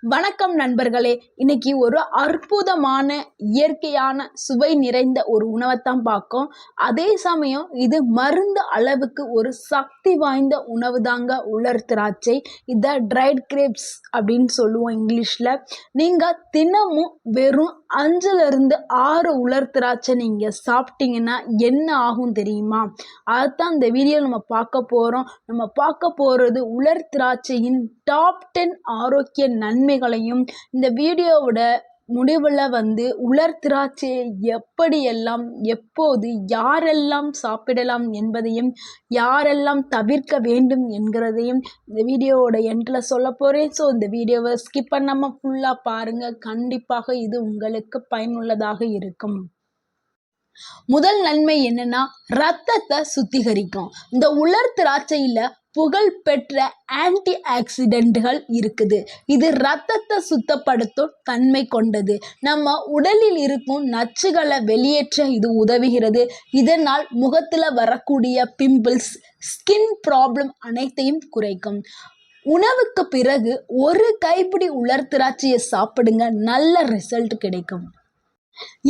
வணக்கம் நண்பர்களே. இன்னைக்கு ஒரு அற்புதமான இயற்கையான சுவை நிறைந்த ஒரு உணவைத்தான் பார்க்கோம். அதே சமயம் இது மருந்து அளவுக்கு ஒரு சக்தி வாய்ந்த உணவு தாங்க உலர் திராட்சை. இதை ட்ரைட் கிரேப்ஸ் அப்படின்னு சொல்லுவோம் இங்கிலீஷில். நீங்கள் தினமும் வெறும் அஞ்சுலேருந்து ஆறு உலர் திராட்சை நீங்கள் சாப்பிட்டீங்கன்னா என்ன ஆகும் தெரியுமா? அதுதான் இந்த வீடியோ நம்ம பார்க்க போகிறோம் நம்ம பார்க்க போகிறது உலர் திராட்சையின் டாப் டென் ஆரோக்கிய நன்மைகளையும் இந்த வீடியோவோட முடிவில் வந்து உலர் திராட்சையை எப்படியெல்லாம் எப்போது யாரெல்லாம் சாப்பிடலாம் என்பதையும் யாரெல்லாம் தவிர்க்க வேண்டும் என்கிறதையும் இந்த வீடியோவோட எண்டில் சொல்ல போகிறேன் ஸோ இந்த வீடியோவை ஸ்கிப் பண்ணாமல் ஃபுல்லாக பாருங்கள் கண்டிப்பாக இது உங்களுக்கு பயனுள்ளதாக இருக்கும். முதல் நன்மை என்னன்னா ரத்தத்தை சுத்திகரிக்கும். இந்த உலர் திராட்சையில் புகழ்பெற்ற ஆன்டி ஆக்சிடென்ட்கள் இருக்குது. இது ரத்தத்தை சுத்தப்படுத்தும் தன்மை கொண்டது. நம்ம உடலில் இருக்கும் நச்சுகளை வெளியேற்ற இது உதவுகிறது. இதனால் முகத்தில் வரக்கூடிய பிம்பிள்ஸ் ஸ்கின் ப்ராப்ளம் அனைத்தையும் குறைக்கும். உணவுக்கு பிறகு ஒரு கைப்பிடி உலர் திராட்சையை சாப்பிடுங்க. நல்ல ரிசல்ட் கிடைக்கும்.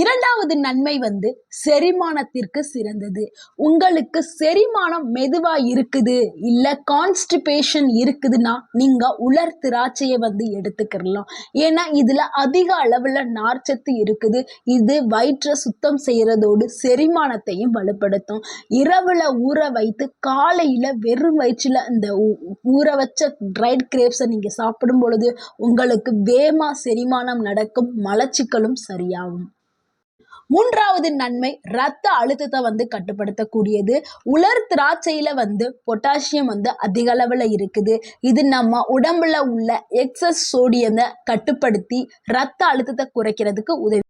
இரண்டாவது நன்மை வந்து செரிமானத்திற்கு சிறந்தது. உங்களுக்கு செரிமானம் மெதுவா இருக்குது இல்ல கான்ஸ்டிபேஷன் இருக்குதுன்னா நீங்க உலர் திராட்சையை வந்து எடுத்துக்கிடலாம். ஏன்னா இதுல அதிக அளவுல நார்ச்சத்து இருக்குது. இது வயிற்றை சுத்தம் செய்யறதோடு செரிமானத்தையும் வலுப்படுத்தும். இரவுல ஊற வைத்து காலையில வெறும் வயிற்றுல இந்த ஊற வச்ச ட்ரைட் கிரேப்ஸை நீங்க சாப்பிடும் பொழுது உங்களுக்கு வேமா செரிமானம் நடக்கும் மலச்சிக்கலும் சரியாகும். மூன்றாவது நன்மை ரத்த அழுத்தத்தை வந்து கட்டுப்படுத்தக்கூடியது. உலர் திராட்சையில வந்து பொட்டாசியம் வந்து அதிக அளவில் இருக்குது. இது நம்ம உடம்புல உள்ள எக்ஸஸ் சோடியத்தை கட்டுப்படுத்தி ரத்த அழுத்தத்தை குறைக்கிறதுக்கு உதவி.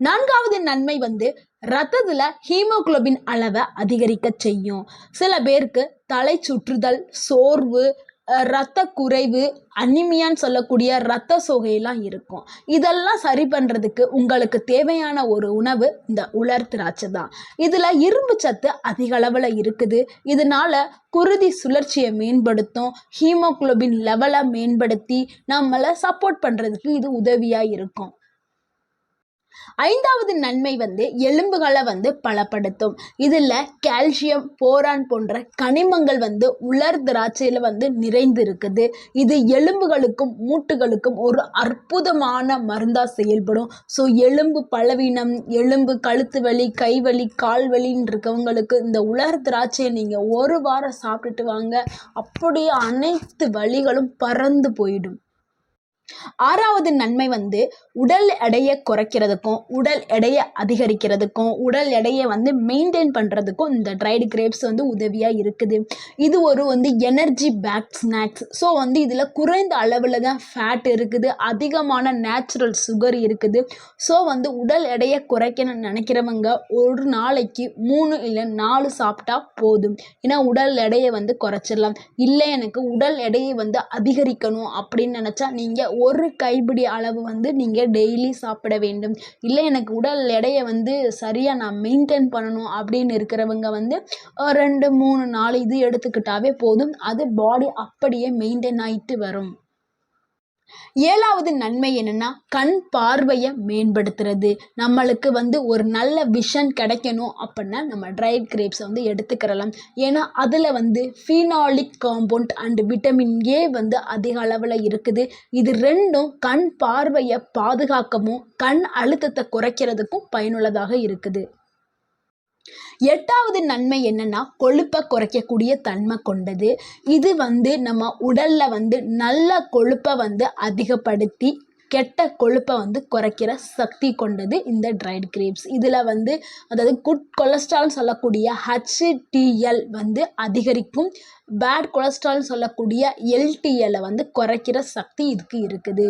நான்காவது நன்மை வந்து ரத்தத்தில் ஹீமோகுளோபின் அளவை அதிகரிக்க செய்யும். சில பேருக்கு தலை சுற்றுதல் சோர்வு ரத்த குறைவு அனிமியான்னு சொல்லக்கூடிய ரத்த சோகையெல்லாம் இருக்கும். இதெல்லாம் சரி பண்ணுறதுக்கு உங்களுக்கு தேவையான ஒரு உணவு இந்த உலர் திராட்சை தான். இதில் இரும்பு சத்து அதிக அளவில் இருக்குது. இதனால் குருதி சுழற்சியை மேம்படுத்தும் ஹீமோக்ளோபின் லெவலை மேம்படுத்தி நம்மளை சப்போர்ட் பண்ணுறதுக்கு இது உதவியாக இருக்கும். ஐந்தாவது நன்மை வந்து எலும்புகளை வந்து பலப்படுத்தும். இதில் கால்சியம் போரான் போன்ற கனிமங்கள் வந்து உலர் திராட்சையில் வந்து நிறைந்து இருக்குது இது எலும்புகளுக்கும் மூட்டுகளுக்கும் ஒரு அற்புதமான மருந்தாக செயல்படும். ஸோ எலும்பு பலவீனம் எலும்பு கழுத்து வலி கை வலி கால் வலின்னு இருக்கவங்களுக்கு இந்த உலர் திராட்சையை நீங்கள் ஒரு வாரம் சாப்பிட்டுட்டு வாங்க. அப்படியே அனைத்து வலிகளும் பறந்து போயிடும். ஆறாவது நன்மை வந்து உடல் எடையை குறைக்கிறதுக்கும் உடல் எடையை அதிகரிக்கிறதுக்கும் உடல் எடையை வந்து மெயின்டைன் பண்ணுறதுக்கும் இந்த ட்ரைடு கிரேப்ஸ் வந்து உதவியாக இருக்குது. இது ஒரு வந்து எனர்ஜி பேக் ஸ்நாக்ஸ் ஸோ வந்து இதில் குறைந்த அளவில் தான் ஃபேட் இருக்குது அதிகமான நேச்சுரல் சுகர் இருக்குது. ஸோ வந்து உடல் எடையை குறைக்கணும்னு நினைக்கிறவங்க ஒரு நாளைக்கு மூணு இல்லை நாலு சாப்பிட்டா போதும். ஏன்னா உடல் எடையை வந்து குறைச்சிடலாம். இல்லை எனக்கு உடல் எடையை வந்து அதிகரிக்கணும் அப்படின்னு நினச்சா நீங்கள் ஒரு கைப்பிடி அளவு வந்து நீங்கள் டெய்லி சாப்பிட வேண்டும். இல்லை எனக்கு உடல் எடையை வந்து சரியாக நான் மெயின்டைன் பண்ணணும் அப்படின்னு இருக்கிறவங்க வந்து ரெண்டு மூணு நாலு இது எடுத்துக்கிட்டாவே போதும். அது பாடி அப்படியே மெயின்டைன் ஆகிட்டு வரும். ஏழாவது நன்மை என்னென்னா கண் பார்வையை மேம்படுத்துறது. நம்மளுக்கு வந்து ஒரு நல்ல விஷன் கிடைக்கணும் அப்படின்னா நம்ம ட்ரைட் கிரேப்ஸை வந்து எடுத்துக்கிறலாம். ஏன்னா அதில் வந்து phenolic compound and vitamin A வந்து அதிக அளவில் இருக்குது. இது ரெண்டும் கண் பார்வையை பாதுகாக்கவும் கண் அழுத்தத்தை குறைக்கிறதுக்கும் பயனுள்ளதாக இருக்குது. எட்டாவது நன்மை என்னென்னா கொழுப்பை குறைக்கக்கூடிய தன்மை கொண்டது. இது வந்து நம்ம உடலில் வந்து நல்ல கொழுப்பை வந்து அதிகப்படுத்தி கெட்ட கொழுப்பை வந்து குறைக்கிற சக்தி கொண்டது இந்த ட்ரைட் கிரேப்ஸ் இதில் வந்து அதாவது குட் கொலஸ்ட்ரால் சொல்லக்கூடிய ஹச்டிஎல் வந்து அதிகரிக்கும். பேட் கொலஸ்ட்ரால் சொல்லக்கூடிய எல்டிஎல்லை வந்து குறைக்கிற சக்தி இதுக்கு இருக்குது.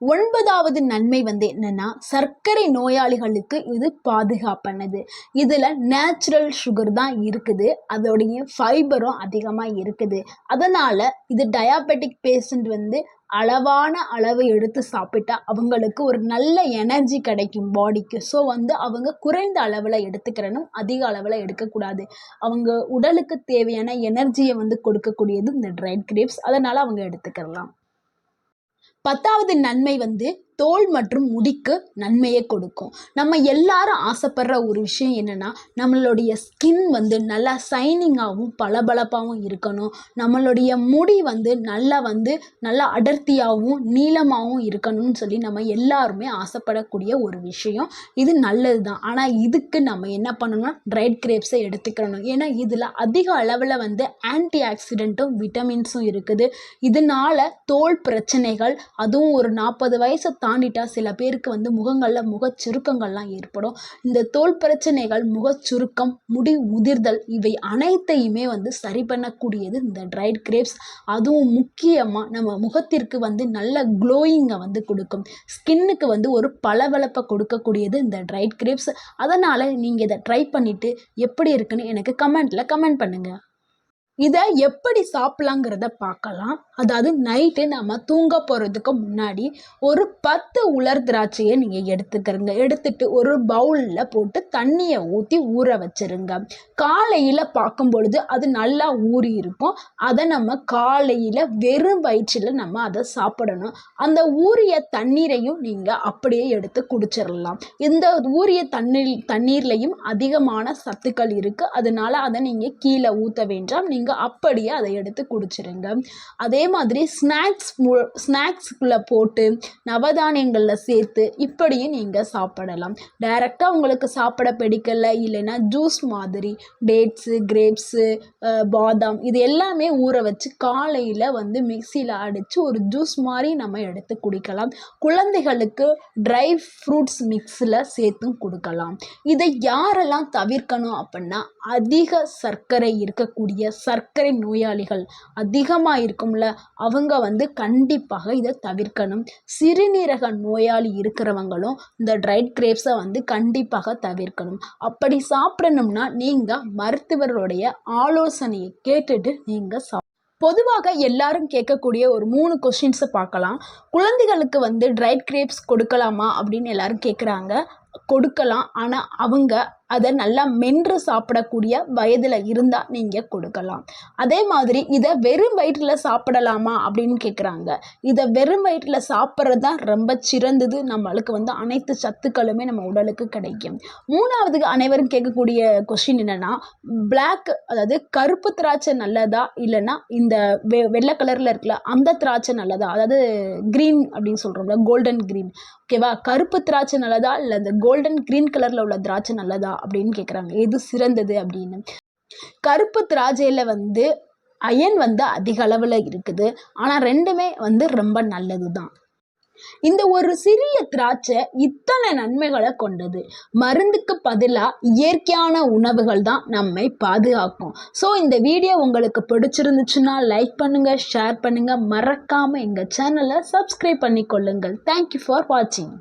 ஒன்பதாவது நன்மை வந்து என்னென்னா சர்க்கரை நோயாளிகளுக்கு இது பாதுகாப்பானது இதில் நேச்சுரல் சுகர் தான் இருக்குது. அதோடைய ஃபைபரும் அதிகமாக இருக்குது. அதனால் இது டயாபெட்டிக் பேஷண்ட் வந்து அளவான அளவு எடுத்து சாப்பிட்டா அவங்களுக்கு ஒரு நல்ல எனர்ஜி கிடைக்கும் பாடிக்கு ஸோ வந்து அவங்க குறைந்த அளவில் எடுத்துக்கிறனும் அதிக அளவில் எடுக்கக்கூடாது. அவங்க உடலுக்கு தேவையான எனர்ஜியை வந்து கொடுக்கக்கூடியது இந்த ட்ரைட் கிரேப்ஸ் அதனால் அவங்க எடுத்துக்கிறலாம் பத்தாவது நன்மை வந்து தோல் மற்றும் முடிக்கு நன்மையை கொடுக்கும். நம்ம எல்லாரும் ஆசைப்படுற ஒரு விஷயம் என்னென்னா நம்மளுடைய ஸ்கின் வந்து நல்லா சைனிங்காகவும் பளபளப்பாகவும் இருக்கணும். நம்மளுடைய முடி வந்து நல்லா வந்து நல்லா அடர்த்தியாகவும் நீளமாகவும் இருக்கணும்னு சொல்லி நம்ம எல்லாருமே ஆசைப்படக்கூடிய ஒரு விஷயம். இது நல்லது தான் ஆனால் இதுக்கு நம்ம என்ன பண்ணணும்னா ட்ரைட் கிரேப்ஸை எடுத்துக்கணும் ஏன்னா இதில் அதிக அளவில் வந்து ஆன்டி ஆக்சிடென்ட்டும் விட்டமின்ஸும் இருக்குது. இதனால தோல் பிரச்சனைகள் அதுவும் ஒரு நாற்பது வயசு தாண்டிட்டா சில பேருக்கு வந்து முகங்களில் முகச்சுருக்கங்கள்லாம் ஏற்படும். இந்த தோல் பிரச்சனைகள் முகச்சுருக்கம் முடி உதிர்தல் இவை அனைத்தையுமே வந்து சரி பண்ணக்கூடியது இந்த ட்ரைட் கிரேப்ஸ் அதுவும் முக்கியமாக நம்ம முகத்திற்கு வந்து நல்ல க்ளோயிங்கை வந்து கொடுக்கும். ஸ்கின்னுக்கு வந்து ஒரு பளபளப்பை கொடுக்கக்கூடியது இந்த ட்ரைட் கிரேப்ஸ் அதனால் நீங்கள் இதை ட்ரை பண்ணிவிட்டு எப்படி இருக்குன்னு எனக்கு கமெண்ட்டில் கமெண்ட் பண்ணுங்கள் இதை எப்படி சாப்பிட்லாங்கிறத பார்க்கலாம். அதாவது நைட்டு நம்ம தூங்க போகிறதுக்கு முன்னாடி ஒரு பத்து உலர் திராட்சையை நீங்கள் எடுத்துக்கிறங்க. எடுத்துட்டு ஒரு பவுலில் போட்டு தண்ணியை ஊற்றி ஊற வச்சுருங்க. காலையில் பார்க்கும் பொழுது அது நல்லா ஊறி இருக்கும். அதை நம்ம காலையில் வெறும் வயிற்றில் நம்ம அதை சாப்பிடணும். அந்த ஊறிய தண்ணீரையும் நீங்கள் அப்படியே எடுத்து குடிச்சிடலாம் இந்த ஊறிய தண்ணீர் தண்ணீர்லையும் அதிகமான சத்துக்கள் இருக்குது அதனால் அதை நீங்கள் கீழே ஊற்ற வேண்டாம். நீங்கள் அப்படியே அதை எடுத்து குடிச்சிருங்க. அதே மாதிரி ஸ்நாக்ஸ் ஸ்நாக்ஸ்குள்ளே போட்டு நவதானியங்களில் சேர்த்து இப்படியும் நீங்கள் சாப்பிடலாம். டைரெக்டாக உங்களுக்கு சாப்பிட பிடிக்கல இல்லைன்னா ஜூஸ் மாதிரி டேட்ஸு கிரேப்ஸு பாதாம் இது எல்லாமே ஊற வச்சு காலையில் வந்து மிக்சியில் அடித்து ஒரு ஜூஸ் மாதிரி நம்ம எடுத்து குடிக்கலாம். குழந்தைகளுக்கு ட்ரை ஃப்ரூட்ஸ் மிக்ஸில் சேர்த்தும் கொடுக்கலாம். இதை யாரெல்லாம் தவிர்க்கணும் அப்படின்னா அதிக சர்க்கரை இருக்கக்கூடிய சர்க்கரை சர்க்கரை நோயாளிகள் அதிகமாக இருக்கும்ல அவங்க வந்து கண்டிப்பாக இதை தவிர்க்கணும். சிறுநீரக நோயாளி இருக்கிறவங்களும் இந்த ட்ரைட் கிரேப்ஸை வந்து கண்டிப்பாக தவிர்க்கணும். அப்படி சாப்பிடணும்னா நீங்கள் மருத்துவருடைய ஆலோசனையை கேட்டுட்டு நீங்கள் சாப் பொதுவாக எல்லாரும் கேட்கக்கூடிய ஒரு மூணு கொஷின்ஸை பார்க்கலாம். குழந்தைகளுக்கு வந்து ட்ரைட் கிரேப்ஸ் கொடுக்கலாமா அப்படின்னு எல்லாரும் கேட்குறாங்க கொடுக்கலாம். ஆனால் அவங்க அதை நல்லா மென்று சாப்பிடக்கூடிய வயதில் இருந்தால் நீங்கள் கொடுக்கலாம். அதே மாதிரி இதை வெறும் வயிற்றில் சாப்பிடலாமா அப்படின்னு கேட்குறாங்க இதை வெறும் வயிற்றில் சாப்பிட்றது தான் ரொம்ப சிறந்தது. நம்மளுக்கு வந்து அனைத்து சத்துக்களுமே நம்ம உடலுக்கு கிடைக்கும். மூணாவது அனைவரும் கேட்கக்கூடிய கொஷின் என்னென்னா பிளாக் அதாவது கருப்பு திராட்சை நல்லதா? இல்லைன்னா இந்த வெ வெள்ளை கலரில் இருக்கல அந்த திராட்சை நல்லதா? அதாவது க்ரீன் அப்படின்னு சொல்கிறோம்ல கோல்டன் க்ரீன் ஓகேவா கருப்பு திராட்சை நல்லதா? இல்லை இந்த கோல்டன் க்ரீன் கலரில் உள்ள திராட்சை நல்லதா? அப்படின்னு கேட்குறாங்க எது சிறந்தது அப்படின்னு? கருப்பு திராட்சையில் வந்து அயன் வந்து அதிக அளவில் இருக்குது. ஆனால் ரெண்டுமே வந்து ரொம்ப நல்லது தான் இந்த ஒரு சிறிய திராட்சை இத்தனை நன்மைகளை கொண்டது. மருந்துக்கு பதிலாக இயற்கையான உணவுகள் தான் நம்மை பாதுகாக்கும். ஸோ இந்த வீடியோ உங்களுக்கு பிடிச்சிருந்துச்சுன்னா லைக் பண்ணுங்கள் ஷேர் பண்ணுங்கள் மறக்காமல் எங்கள் சேனலை சப்ஸ்கிரைப் பண்ணிக்கொள்ளுங்கள். தேங்க்யூ ஃபார் வாட்சிங்